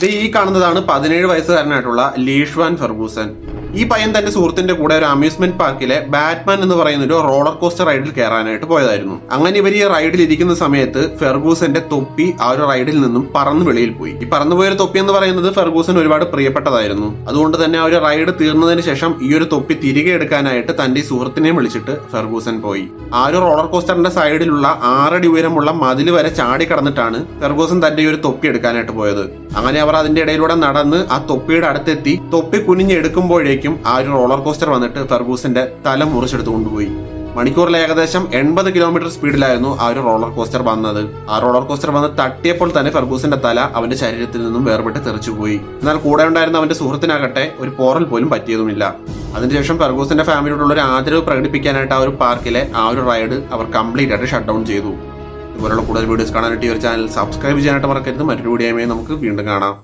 ഈ കാണുന്നതാണ് പതിനേഴ് വയസ്സുകാരനായിട്ടുള്ള ലീഷ്വാൻ ഫെർഗൂസൻ. ഈ പയ്യൻ തന്റെ സുഹൃത്തിന്റെ കൂടെ ഒരു അമ്യൂസ്മെന്റ് പാർക്കിലെ ബാറ്റ്മാൻ എന്ന് പറയുന്ന ഒരു റോളർ കോസ്റ്റർ റൈഡിൽ കയറാനായിട്ട് പോയതായിരുന്നു. അങ്ങനെ ഇവർ ഈ റൈഡിൽ ഇരിക്കുന്ന സമയത്ത് ഫെർഗൂസന്റെ തൊപ്പി ആ ഒരു റൈഡിൽ നിന്നും പറന്ന് വെളിയിൽ പോയി. ഈ പറന്നുപോയ ഒരു തൊപ്പി എന്ന് പറയുന്നത് ഫെർഗൂസൻ ഒരുപാട് പ്രിയപ്പെട്ടതായിരുന്നു. അതുകൊണ്ട് തന്നെ ആ ഒരു റൈഡ് തീർന്നതിന് ശേഷം ഈ ഒരു തൊപ്പി തിരികെ എടുക്കാനായിട്ട് തന്റെ സുഹൃത്തിനെ വിളിച്ചിട്ട് ഫെർഗൂസൻ പോയി. ആ ഒരു റോളർ കോസ്റ്ററിന്റെ സൈഡിലുള്ള ആറടി ഉയരമുള്ള മതിൽ വരെ ചാടി കടന്നിട്ടാണ് ഫെർഗൂസൻ തന്റെ ഒരു തൊപ്പി എടുക്കാനായിട്ട് പോയത്. അങ്ങനെ അവർ അതിന്റെ ഇടയിലൂടെ നടന്ന് ആ തൊപ്പിയുടെ അടുത്തെത്തി. തൊപ്പി കുനിഞ്ഞെടുക്കുമ്പോഴേക്കും ആ ഒരു റോളർ കോസ്റ്റർ വന്നിട്ട് ഫെർഗൂസിന്റെ തല മുറിച്ചെടുത്ത് കൊണ്ടുപോയി. മണിക്കൂറിൽ ഏകദേശം എൺപത് കിലോമീറ്റർ സ്പീഡിലായിരുന്നു ആ ഒരു റോളർ കോസ്റ്റർ വന്നത്. ആ റോളർ കോസ്റ്റർ വന്ന് തട്ടിയപ്പോൾ തന്നെ ഫെർഗൂസിന്റെ തല അവന്റെ ശരീരത്തിൽ നിന്നും വേർപെട്ട് തെറിച്ചുപോയി. എന്നാൽ കൂടെ ഉണ്ടായിരുന്ന അവന്റെ സുഹൃത്തിനാകട്ടെ ഒരു പോറൽ പോലും പറ്റിയതുമില്ല. അതിനുശേഷം ഫെർഗൂസിന്റെ ഫാമിലിയോടുള്ള ഒരു ആദരവ് പ്രകടിപ്പിക്കാനായിട്ട് ആ ഒരു പാർക്കിലെ ആ ഒരു റൈഡ് അവർ കംപ്ലീറ്റ് ആയിട്ട് ഷട്ട് ഡൗൺ ചെയ്തു. ഇതുപോലുള്ള കൂടുതൽ വീഡിയോസ് കാണാനായിട്ട് ഈ ഒരു ചാനൽ സബ്സ്ക്രൈബ് ചെയ്യാനായിട്ട് മറക്കരുത്. മറ്റൊരു വീഡിയോയുമായി നമുക്ക് വീണ്ടും കാണാം.